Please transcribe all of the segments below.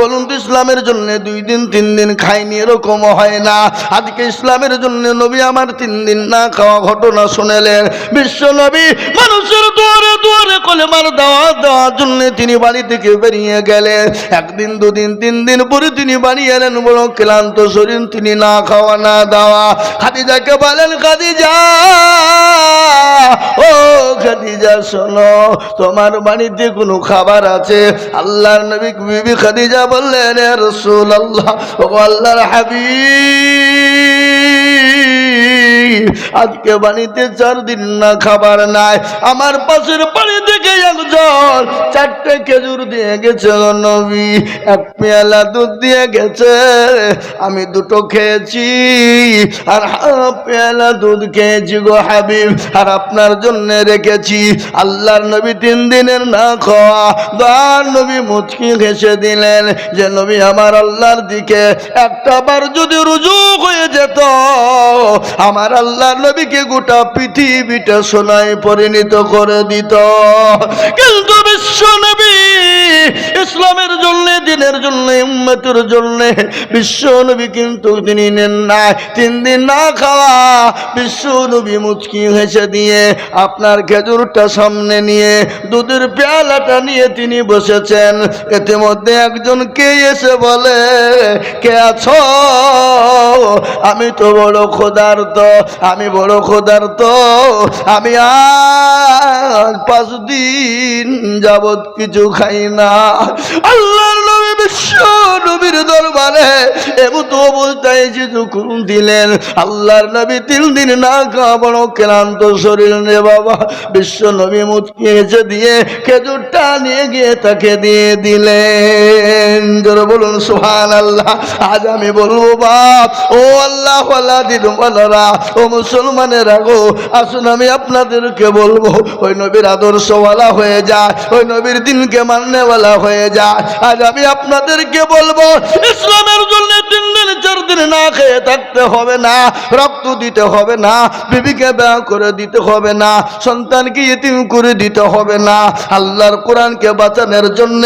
বলুন তো ইসলামের জন্য দুই দিন, তিন দিন খাইনি, এরকম হয় না। আজকে ইসলামের জন্য নবী আমার তিন দিন না খাওয়া ঘটনা শুনেলেন। বিশ্ব নবী মানুষের দুয়ারে দুয়ারে কলেমার দেওয়া দেওয়ার জন্য তিনি বাড়ি থেকে বেরিয়ে গেলেন। একদিন, দুদিন, তিন দিন পরে তিনি বাড়ি এলেন, বড় ক্লান্ত শরীর, তিনি না খাওয়া, না দেওয়া। খাদিজাকে বলেন, খাদিজা, ও খাদিজা, শোনো, তোমার বাড়িতে কোনো খাবার আছে? আল্লাহর নবী বিবি খাদিজা বললেন রসুল আল্লাহ আল্লাহর হাবিব, আজকে বাড়িতে চার দিন না খাবার নাই, আমার পাশের বাড়ি থেকে একজন চারটে খেজুর দিয়ে গেছে নবী এক পেয়ালা দুধ দিয়ে গেছে, আমি দুটো খেয়েছি। আর পেয়ালা দুধ খেয়েছি গো হাবিব, আর আপনার জন্য রেখেছি। আল্লাহর নবী তিন দিনের না খাওয়া, দয়ার নবী মুচকি ঘেসে দিলেন যে, নবী, আমার আল্লাহর দিকে একটা বার যদি রুজু হয়ে যেত, আমার আল্লাহর নবীকে গোটা পৃথিবীটা সোনায় পরিণত করে দিত। কিন্তু বিশ্ব নবী ইসলামের জন্য, দিনের জন্য উম্মতের জন্য। বিশ্ব নবী কিন্তু তিনি নেন না তিন দিন না খাওয়া, বিশ্ব নবী মুচকি হেসে দিয়ে আপনার খেজুরটা সামনে নিয়ে, দুধের পেয়ালাটা নিয়ে তিনি বসেছেন। এতে মধ্যে একজন কে এসে বলে, কে আছো? আমি তো বড় খোদার্ত আমি বড় খোদার্ত আমি আজ পাঁচ দিন যাবৎ কিছু খাই না। আল্লাহর নবী আল্লাহ আজ আমি বলব, বাপ, ও আল্লাহ আল্লাহ ও মুসলমানের আগো আসুন আমি আপনাদেরকে বলব, ওই নবীর আদর্শওয়ালা হয়ে যায় ওই নবীর দিনকে মাননেওয়ালা হয়ে যায় আজ আমি আপনাদেরকে বলব ইসলামের না খেয়ে থাকতে হবে না, রক্ত দিতে হবে না, বিবিকে ব্যয় করে দিতে হবে না, সন্তানকে ইতিম করে দিতে হবে না। আল্লাহর কোরআনকে বাঁচানোর জন্য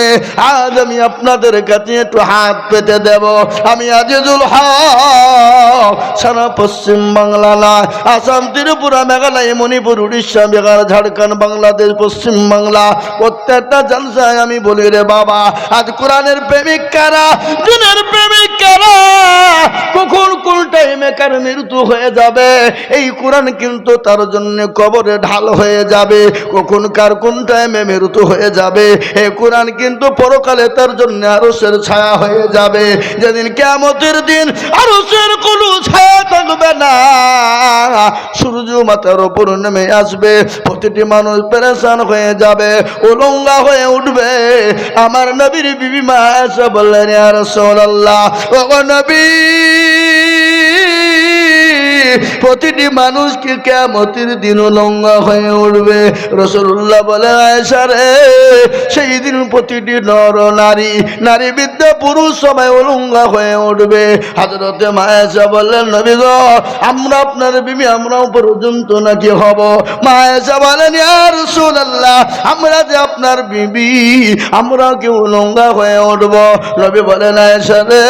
আজ আমি আপনাদের কাছে একটু হাত পেতে দেব। আমি আজিজুল হক, সারা পশ্চিম বাংলা না আসাম, ত্রিপুরা, মেঘালয়, মণিপুর, উড়িষ্যা, বিহার, ঝাড়খণ্ড, বাংলাদেশ, পশ্চিম বাংলা, প্রত্যেকটা জলসায় আমি বলি রে বাবা, আজ কোরআনের প্রেমিক কারা? দিনের প্রেমিক কখন কোন টাইমে কার মৃত্যু হয়ে যাবে। এই কোরআন কিন্তু তার জন্য কবরে ঢাল হয়ে যাবে। কখন কার কোন টাইমে মৃত্যু হয়ে যাবে। এই কোরআন কিন্তু পরকালে তার জন্য আরসের ছায়া হয়ে যাবে। যেদিন কেমতের দিন আরসের কোনো ছায়া থাকবে না। সূর্য মাথার ওপর নেমে আসবে। প্রতিটি মানুষ পেরেশান হয়ে যাবে, উলঙ্গা হয়ে উঠবে। আমার নবীর বিবি মা বললেন আর সোল্লাহ নবী, প্রতিটি মানুষকে কেমতির দিন লঙ্গা হয়ে উঠবে। রসুল্লাহ বলে আয়সা রে, সেই দিন প্রতিটি নর নারী নারী বিদ্যা পুরুষ সবাই অলঙ্গা হয়ে উঠবে। হাজরতে মায়েশা বললেন, নবী গো, আমরা আপনার বিবি আমরাও পর্যন্ত নাকি হব? মায়েশা বলেন আর আল্লাহ আমরা যে আপনার বিবি, আমরা কেউ লঙ্গা হয়ে উঠব। নবী বলেন, আয়েশা রে,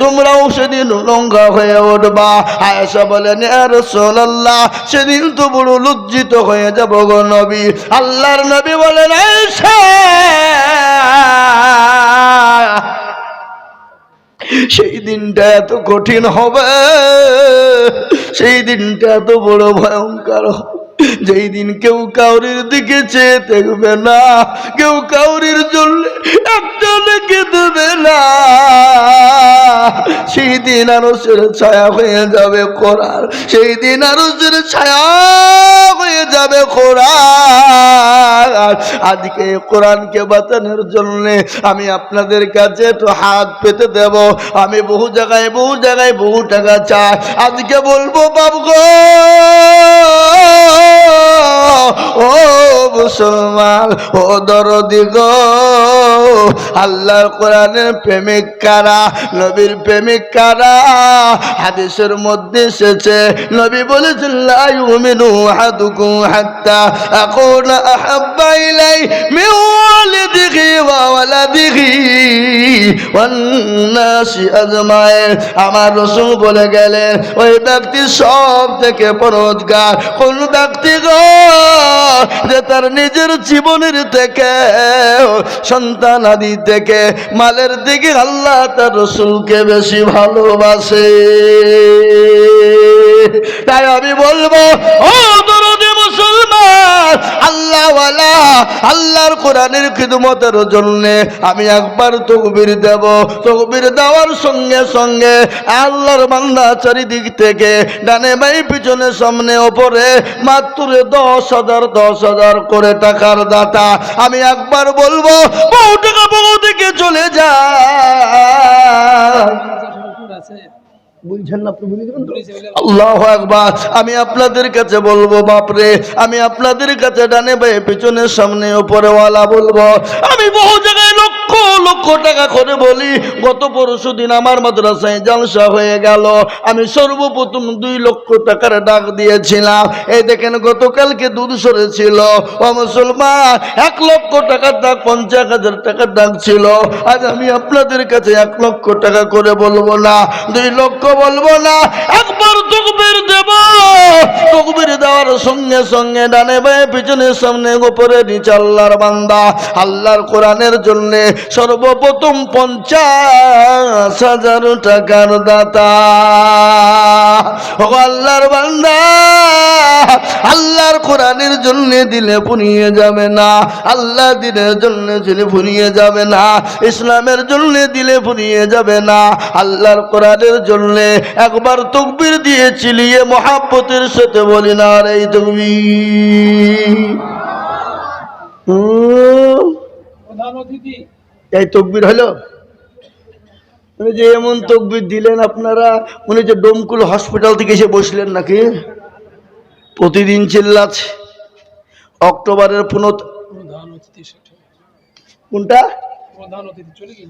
তোমরাও সেদিন লঙ্গা হয়ে উঠবা। আয়েশা বলেন রসোল্লাহ সেদিন তো বড় লজ্জিত হয়ে যাব গো নবী। আল্লাহর নবী বলেন, আয়েশা, সেই দিনটা এত কঠিন হবে, সেই দিনটা এত বড় ভয়ঙ্কর হবে। যেই দিন কেউ কাউরির দিকে চেয়ে দেখবে না, কেউ কাউরির জন্য লেগে দেবে না। সেই দিন আরসের ছায়া হয়ে যাবে কোরআন সেই দিন আরসের ছায়া হয়ে যাবে কোরআন আজকে কোরআনকে বাঁচানোর জন্য আমি আপনাদের কাছে একটু হাত পেতে দেব। আমি বহু জায়গায় বহু জায়গায় বহু টাকা চাই। আজকে বলব বাবু গো! ও মুসলমান, ও দরদি গো। আল্লাহর কোরআনের প্রেমিক কারা? নবীর প্রেমিক কারা? হাদিসের মধ্যে এসেছে, নবী বলেছেন, লা ইউমিনু আহাদুকুম হাত্তা আকুনা আহাব্বা ইলাই মিন ওয়ালিদিহি ওয়া ওয়ালাদিহি ওয়ান নাসি আমার রাসূল বলে গেলেন, ওই ব্যক্তি সব থেকে পরোজগার কোন ব্যক্তি গো, যে তার নিজের জীবনের থেকে, সন্তান আদি থেকে মালের দিকে আল্লাহ তার রসুলকে বেশি ভালোবাসে। তাই আমি বলব, ও আল্লাহওয়ালা, আল্লাহর কোরআনের খিদমতের জন্য আমি একবার তকবির দেব। তকবির দেওয়ার সঙ্গে সঙ্গে আল্লাহর বান্দা চারিদিক থেকে ডানে বাই পিছনে সামনে, ওপরে মাত্র দশ হাজার দশ হাজার করে টাকার দাতা। আমি একবার বলব বহু টাকা বহু দিকে চলে যায় বুঝছেন না আপনি বুঝে দেবেন আল্লাহ একবার আমি আপনাদের কাছে বলব বাপরে আমি আপনাদের কাছে ডানে বাই পিছনে সামনে উপরে ওয়ালা বলব। আমি বহু জায়গায় লক্ষ লক্ষ টাকা করে বলি গত পরশু দিন আমার মাদ্রাসায় জলসা হয়ে গেল। আমি সর্বপ্রথম দুই লক্ষ টাকার ডাক দিয়েছিলাম। এই দেখেন গতকালকে দুধ সরেছিল। ও মুসলমান এক লক্ষ টাকার ডাক পঞ্চাশ হাজার টাকার ডাক ছিল। আজ আমি আপনাদের কাছে এক লক্ষ টাকা করে বলব না দুই লক্ষ বলব না। একবার তকবির দেব দেওয়ার সঙ্গে সঙ্গে ডানে পিছনে সামনে গোপরে আল্লাহর বান্দা। আল্লাহর কোরআনের জন্য সর্বপ্রথম পঞ্চাশ হাজার টাকার দাতা। ও আল্লাহর বান্দা, আল্লাহর কোরআনের জন্য দিলে ফুরিয়ে যাবে না। আল্লাহ দিনের জন্য দিলে যাবে না। ইসলামের জন্য দিলে ফুরিয়ে যাবে না। আল্লাহর কোরআনের জন্য একবার তকবির দিয়ে চিলিয়ে মহাব্বতের সাথে বলি না রে অতিথি এই তকবির হলো? মানে যে এমন তকবির দিলেন আপনারা? উনি যে ডোমকুল হসপিটাল থেকে এসে বসলেন নাকি? প্রতিদিন চিল্লাচ্ছে। অক্টোবরের পুনঃ প্রধান অতিথি সেটা কোনটা? প্রধান অতিথি চলে গেল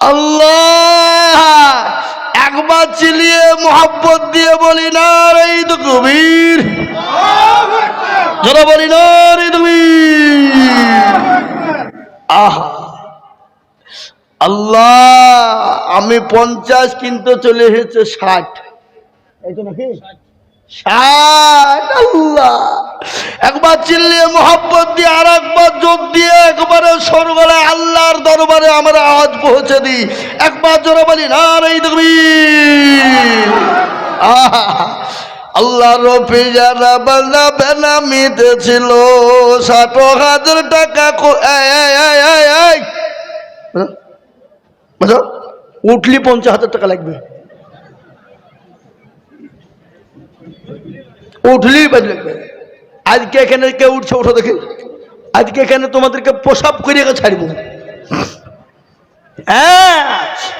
আল্লাহ! একবার চিলিয়ে মোহাব্বত দিয়ে বলি, না রে তো কবির। বলি, না রে তুমি আহা! আল্লাহ, আমি পঞ্চাশ কিনতে চলে এসেছে ষাট। এই তো নাকি? একবার চিল্লিয়ে মোহাব্বত দিয়ে আর একবার যোগ দিয়ে একবারে সরগলায় আল্লাহর দরবারে আমরা আওয়াজ পৌঁছে দিই একবার জোরে বলি না রে তুমি আল্লাহ রফি যারা বান্দা বেনামিতে ছিল ষাট হাজার টাকা। হ্যাঁ? বুঝো? উঠলি পঞ্চাশ হাজার টাকা লাগবে উঠলেই বাজ লাগবে আজকে এখানে কে উঠছে ওঠো দেখে। আজকে এখানে তোমাদেরকে প্রসাব করিয়ে ছাড়বো। হ্যাঁ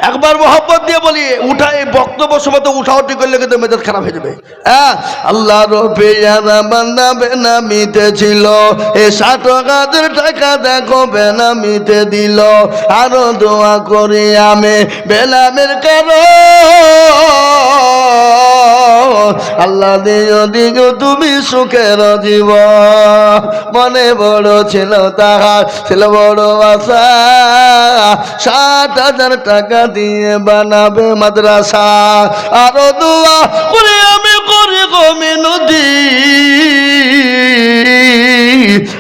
একবার মোহাম্মত দিয়ে বলি, উঠা এই বক্তব্য সময় তো উঠা উঠি করলে কিন্তু মেজাজ খারাপ হয়ে যাবে। হ্যাঁ আল্লাহ রবে বান্দা ছিল, এ ষাট হাজার টাকা দেখো বেনামিতে দিল। আরও দোয়া করি আমি বেনামের কারণ। আল্লাহ দিও দিও তুমি সুখের জীব মনে বড় ছিল তাহার, ছিল বড় আশা। সাত হাজার টাকা দিয়ে বানাবে মাদ্রাসা। আরও দুয়া করে আমি করি কমে মিনতি।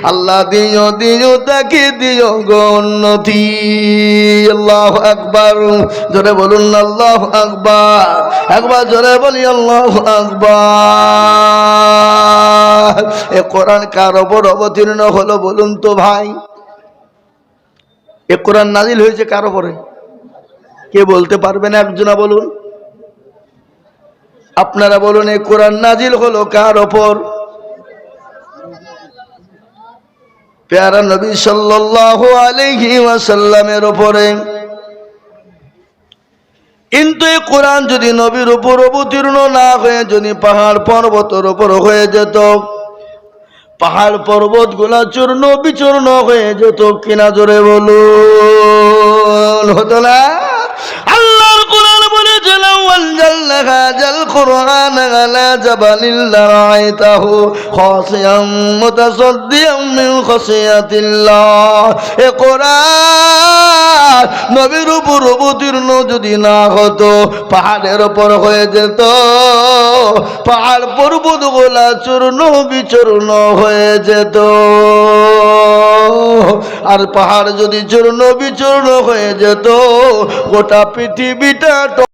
আল্লাহ দিও দিও তাকে দিও গো উন্নতি। আল্লাহ আকবার। জোরে বলুন, আল্লাহ আকবার। একবার জোরে বলি, আল্লাহ আকবার। এ কোরআন কার ওপর অবতীর্ণ হলো বলুন তো ভাই? এ কোরআন নাজিল হয়েছে কার ওপরে? কে বলতে পারবেন একজনা বলুন? আপনারা বলুন এই কোরআন নাজিল হলো কার ওপর? পেয়ারা নবী সাল্লাহ আলহি ওয়াসাল্লামের ওপরে কিন্তু এই কোরআন যদি নবীর উপর অবতীর্ণ না হয়ে যদি পাহাড় পর্বতের ওপর হয়ে যেত, পাহাড় পর্বতগুলা চূর্ণ বিচূর্ণ হয়ে যেত কিনা জোরে বলুন, হতো না? হাজাল কোরআন আলা জাবালিল লারাইতাহু খাসিয়াম মুতাসাদ্দিয়াম মিন খাসিয়াতিল্লাহ এ কোরআন নবীর উপর অবতীর্ণ যদি না হতো, পাহাড়ের উপর হয়ে যেত। পাহাড় পর্বত গোলা চূর্ণ, বিচূর্ণ হয়ে যেত। আর পাহাড় যদি চূর্ণ, বিচূর্ণ হয়ে যেত, গোটা পৃথিবীটা